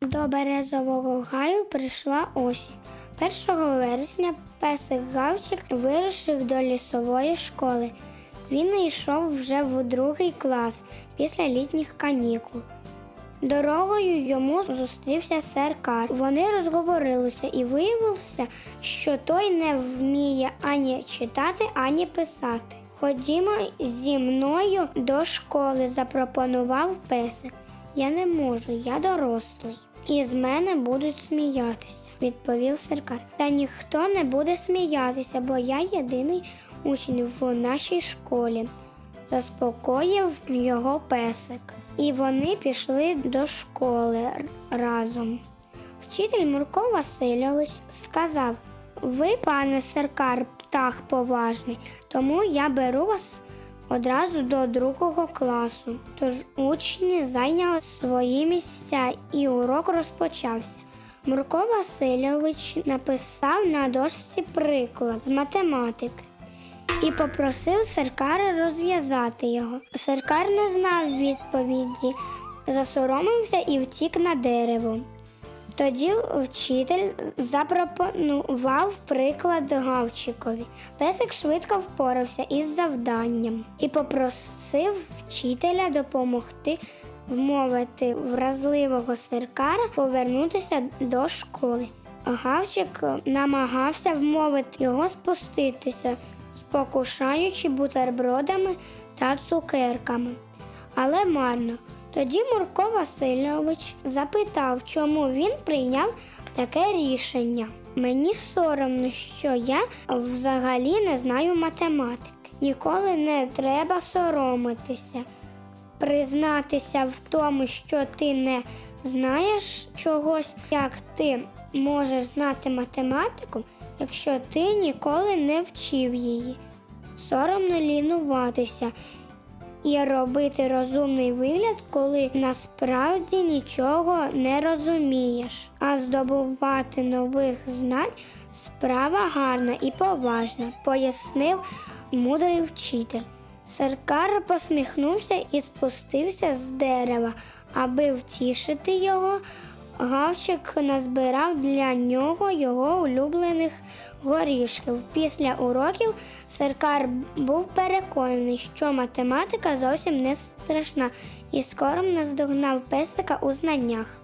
До березового гаю прийшла осінь. 1 вересня песик Гавчик вирушив до лісової школи. Він йшов вже в другий клас після літніх канікул. Дорогою йому зустрівся сер Кар. Вони розговорилися і виявилося, що той не вміє ані читати, ані писати. Ходімо зі мною до школи, запропонував песик. Я не можу, я дорослий. І з мене будуть сміятися, відповів серкар. Та ніхто не буде сміятися, бо я єдиний учень в нашій школі. Заспокоїв його песик. І вони пішли до школи разом. Вчитель Мурко Васильович сказав: Ви, пане серкар, птах поважний, тому я беру вас одразу до другого класу. Тож учні зайняли свої місця і урок розпочався. Мурко Васильович написав на дошці приклад з математики і попросив серкара розв'язати його. Серкар не знав відповіді, засоромився і втік на дерево. Тоді вчитель запропонував приклад Гавчикові. Песик швидко впорався із завданням і попросив вчителя допомогти вмовити вразливого серкара повернутися до школи. Гавчик намагався вмовити його спуститися, спокушаючи бутербродами та цукерками. Але марно. Тоді Мурко Васильович запитав, чому він прийняв таке рішення. Мені соромно, що я взагалі не знаю математики. Ніколи не треба соромитися, признатися в тому, що ти не знаєш чогось, як ти можеш знати математику, якщо ти ніколи не вчив її. Соромно лінуватися і робити розумний вигляд, коли насправді нічого не розумієш, а здобувати нових знань справа гарна і поважна, пояснив мудрий вчитель. Серкар посміхнувся і спустився з дерева, аби втішити його. Гавчик назбирав для нього його улюблених горішків. Після уроків Серкар був переконаний, що математика зовсім не страшна і скоро наздогнав песика у знаннях.